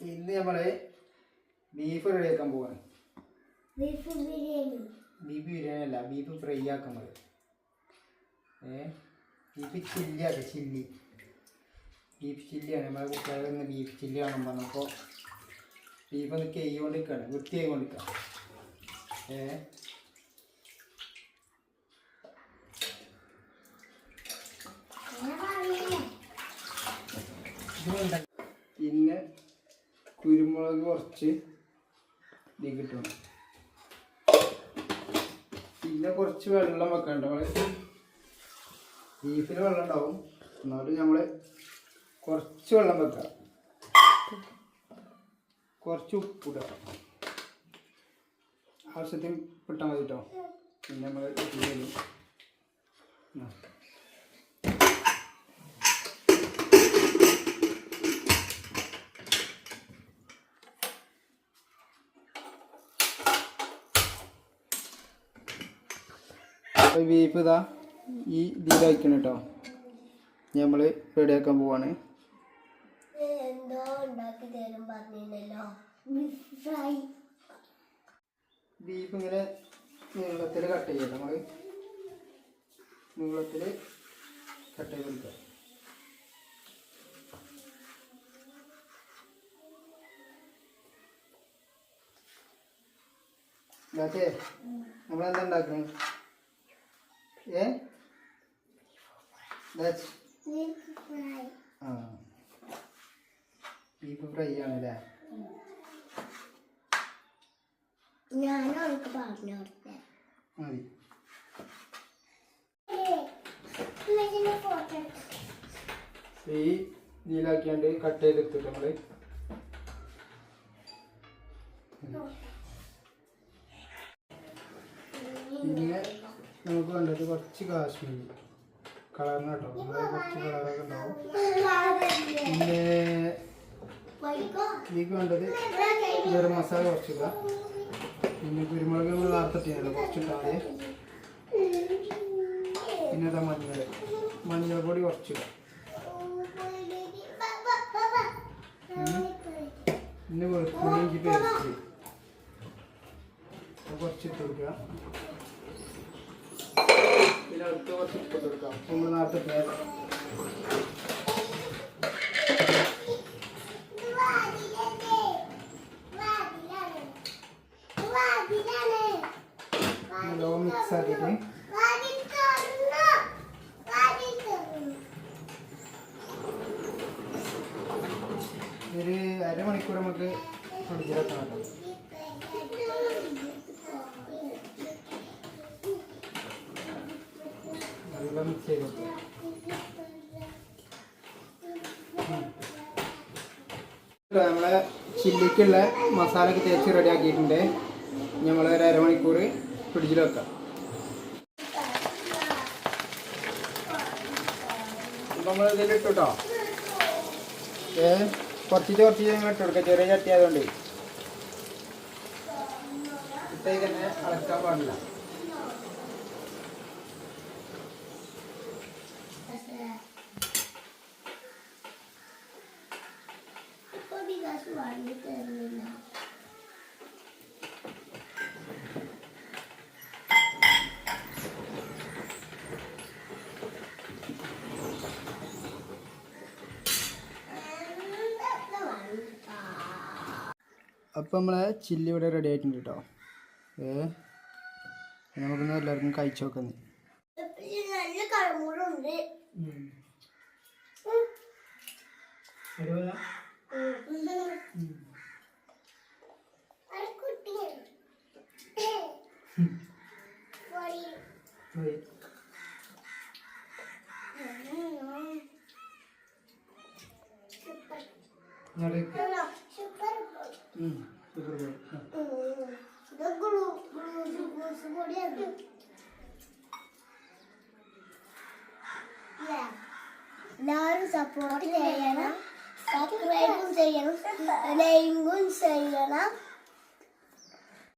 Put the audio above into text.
ഇന്ന് നമ്മൾ ബീഫ് റെഡിയാക്കാൻ പോവാണ്. ബീഫ് ബിരിയാണി. ബീഫ് ബിരിയാണി അല്ല ബീഫ് ഫ്രൈ ആക്കുന്നത് ഏ? ബീഫ് ചില്ലി ആക്കെ ചില്ലി ബീഫ് ചില്ലിയാണ് നമ്മളെ കുട്ടികളെ ഇന്ന് ബീഫ് ചില്ലി ആണെന്ന് പറഞ്ഞപ്പോൾ ബീഫ് ഒന്ന് കൈകൊണ്ടിരിക്കുകയാണ് വൃത്തിയായി കൊണ്ടിരിക്കുക ഏ? പിന്നെ കുരുമുളക് കുറച്ച് ഇതിൽ പിന്നെ കുറച്ച് വെള്ളം വെക്കണ്ട. ബീഫിൽ വെള്ളം ഉണ്ടാവും. എന്നാലും നമ്മൾ കുറച്ച് വെള്ളം വെക്കാം. കുറച്ച് ഉപ്പിടുക ആവശ്യത്തിന് ഇട്ടാൽ മതി കേട്ടോ പിന്നെ നമ്മൾ അപ്പോൾ ബീഫ് ഇതാ ഈ ഇതിലയക്കണം കേട്ടോ നമ്മൾ റെഡിയാക്കാൻ പോവാണ്. ബീഫ് ഇങ്ങനെ നീളത്തിൽ കട്ട് ചെയ്യാം നമ്മൾ നീളത്തിൽ കട്ട് ചെയ്ത് കൊടുക്കാം. ഇതാക്കേ നമ്മളെന്താ ഉണ്ടാക്കുന്നത് ഏ? ദാറ്റ്സ് ബീഫ് ഫ്രൈ ആ. ബീഫ് ഫ്രൈ ആണല്ലേ? ഞാനും അവൾക്ക് പറഞ്ഞു കൊടുത്തേ. മതി. ഈ ഇതിലാക്കിയാണ്ട് കട്ട് ചെയ്തെടുത്തിട്ട് നമ്മൾ? പിന്നെ നമുക്ക് വേണ്ടത് കുറച്ച് കാശ്മീരി കളറിന് കേട്ടോ. അതായത് കുറച്ച് കളറൊക്കെ ഉണ്ടാവും. പിന്നെ ഇതിലേക്ക് വേണ്ടത് ഗരം മസാല കുറച്ചില്ല പിന്നെ കുരുമുളക് നമ്മൾ നേരത്തെ കുറച്ചിട്ടാണ് പിന്നെ ഇതാ മഞ്ഞൾ. മഞ്ഞൾ പൊടി പിന്നെ വെളുത്തുള്ളി ഇഞ്ചി പേസ്റ്റ്. കുറച്ചിട്ട് കൊടുക്കുക. പിന്നെ അടുത്ത് കുറച്ച് ഇട്ട് കൊടുക്കാം നമ്മൾ നേരത്തെ ഇട്ടത്. നല്ലോണം മിക്സ് ആക്കിയിട്ട് ഒരു അരമണിക്കൂർ നമുക്ക് ഫ്രിഡ്ജിലെത്തണം കേട്ടോ ചെയ്ത് നമ്മളെ ചില്ലിക്കുള്ള മസാല ഒക്കെ തേച്ച് റെഡി ആക്കിയിട്ടുണ്ട് നമ്മൾ ഒരു അരമണിക്കൂർ ഫ്രിഡ്ജിൽ വെക്കാം. നമ്മൾ ഇതിലിട്ടു കേട്ടോ ഏ കുറച്ചിട്ട് കുറച്ചിട്ട് ഞങ്ങൾ ഇട്ട് കൊടുക്കാം. ചെറിയ ചട്ടി ആയതുകൊണ്ട്. ഇട്ടേക്ക് തന്നെ അളക്കാൻ പാടില്ല. ഇപ്പൊ വാങ്ങി തരുന്നില്ല അപ്പം നമ്മളെ ചില്ലി ഇവിടെ റെഡി ആയിട്ടുണ്ട് കേട്ടോ ഏ നമുക്കൊന്ന് എല്ലാവർക്കും കഴിച്ചു നോക്കാം നല്ല കളമുറുണ്ട് എല്ലാവരും സപ്പോർട്ട് ചെയ്യണം. സബ്സ്ക്രൈബും ചെയ്യണം. ലൈക്കും ചെയ്യണം.